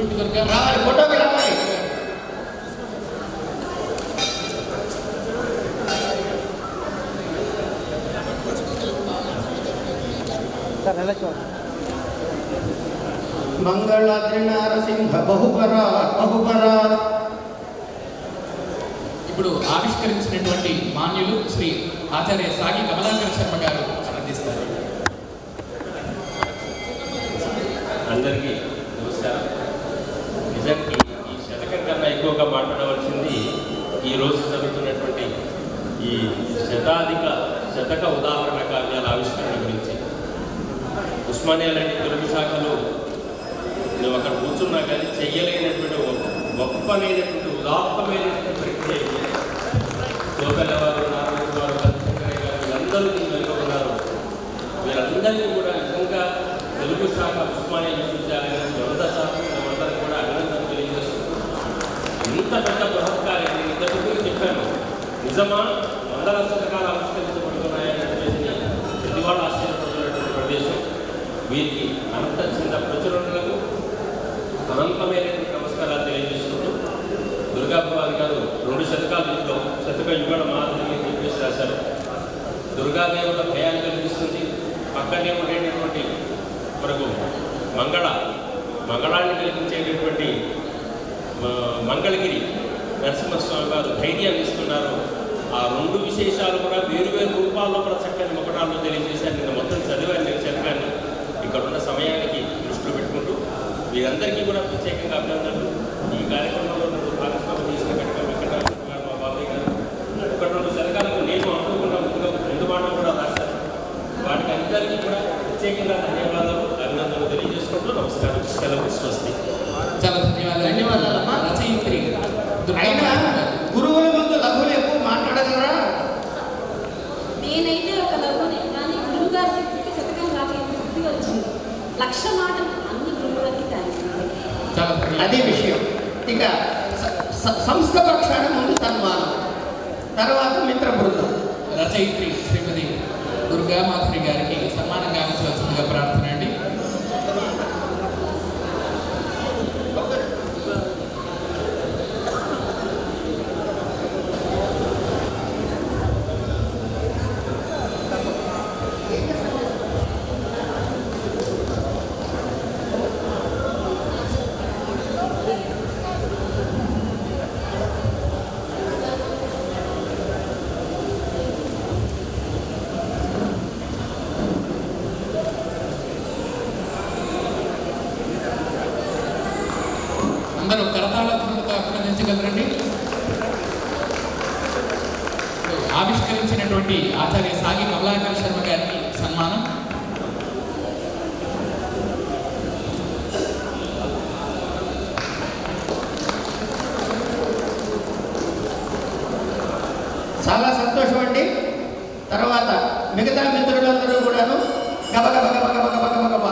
గురువింటి దుర్గా రావాలి ఫోటోకి రావాలి. మంగళాద్రి నారసింహ బహుపరా బహుపరా ఇప్పుడు ఆవిష్కరించినటువంటి మాన్యులు శ్రీ ఆచార్య సాగి కమలాకర్ శర్మ గారు స్పందిస్తారు. అందరికీ నమస్కారం నిజానికి ఈ శతకం కన్నా ఎక్కువగా మాట్లాడవలసింది ఈ రోజు జరుగుతున్నటువంటి ఈ శతాధిక శతక ఉదాహరణ కావ్యాల ఆవిష్కరణ గురించి ఉస్మానియా లాంటి తెలుగు శాఖలో నువ్వు అక్కడ కూర్చున్నా కానీ చెయ్యలేనటువంటి ఒక గొప్పనైనటువంటి ఉదాత్తమైనటువంటి ప్రక్రియ ఇది. వారు నారాయణ వారు చంద్రశేఖరయ్య గారు వీళ్ళందరూ దీని వెనుక ఉన్నారు వీరందరినీ కూడా నిజంగా తెలుగు శాఖ ఉస్మానియా నిజమా? వందల శతకాలు ఆవిష్కరించబడుతున్నాయని చెప్పేసి ప్రతి వాళ్ళు ఆశ్చర్యపడుతున్నటువంటి ప్రదేశం. వీరికి అనంత చిన్న ప్రచురణలకు అనంతమైనటువంటి నమస్కారాలు తెలియజేసుకుంటూ దుర్గాభవాని గారు రెండు శతకాలు ఇంట్లో శతక యుగడ మాదిరి చెప్పేసి రాశారు. దుర్గాదేవత భయాన్ని కలిగిస్తుంది. పక్కనే ఉండేటటువంటి మనకు మంగళ మంగళాన్ని కలిగించేటటువంటి మంగళగిరి నరసింహస్వామి గారు ధైర్యాన్ని ఇస్తున్నారు ఆ రెండు విశేషాలు కూడా వేరు వేరు రూపాల్లో కూడా చక్కని ముఖటాల్లో తెలియజేశారు. నేను మొత్తం చదివాను నేను చదివాను. ఇక్కడ ఉన్న సమయానికి దృష్టిలో పెట్టుకుంటూ వీరందరికీ కూడా ప్రత్యేకంగా అభినందనలు. ఈ కార్యక్రమంలో నన్ను భాగస్వామి చేసిన కనుక వెంకటరామ గారు మా బాబాయ్ గారు. ఒక రెండు శతకాలకు నేను అనుకోకుండా ముందుగా ముందు మాట కూడా రాశాను వాటికి అందరికీ కూడా ప్రత్యేకంగా ధన్యవాదాలు అభినందనలు తెలియజేసుకుంటూ నమస్కారం. సెలవు స్వస్తి. చాలా ధన్యవాదాలు. ధన్యవాదాలమ్మా. చాలా అది విషయం. ఇక సంస్థ పక్షాన ముందు సన్మానం తర్వాత మిత్ర బృందం రచయిత్రి శ్రీమతి దుర్గా మాధురి గారికి సన్మానం గావించవలసిందిగా ప్రార్థన అండి అందరూ కరతాళ ధ్వనులతో అభినందించగలరండి. ఆవిష్కరించినటువంటి ఆచార్య సాగి కమలాకర్ శర్మ గారికి సన్మానం. చాలా సంతోషం అండి తర్వాత మిగతా మిత్రులందరూ కూడాను గబగబ గబగబ గబగబ గబ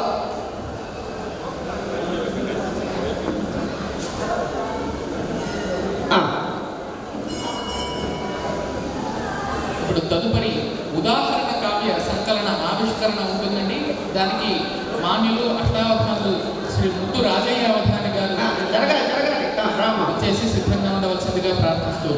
ఆ, ఇప్పుడు తదుపరి ఉదాహరణ కావ్య సంకలన ఆవిష్కరణ ఉంటుందండి. దానికి మాన్యులు అష్టావధానులు శ్రీ ముద్దు రాజయ్య అవధాని గారు ఆ, జరగాలి జరగాలి. ఆ, రామ్మా చేసి సిద్ధంగా ఉండవలసిందిగా ప్రార్థిస్తూ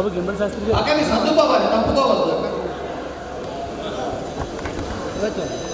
బాబు గింబల్ శాస్త్రి గారు. ఇలా చూడండి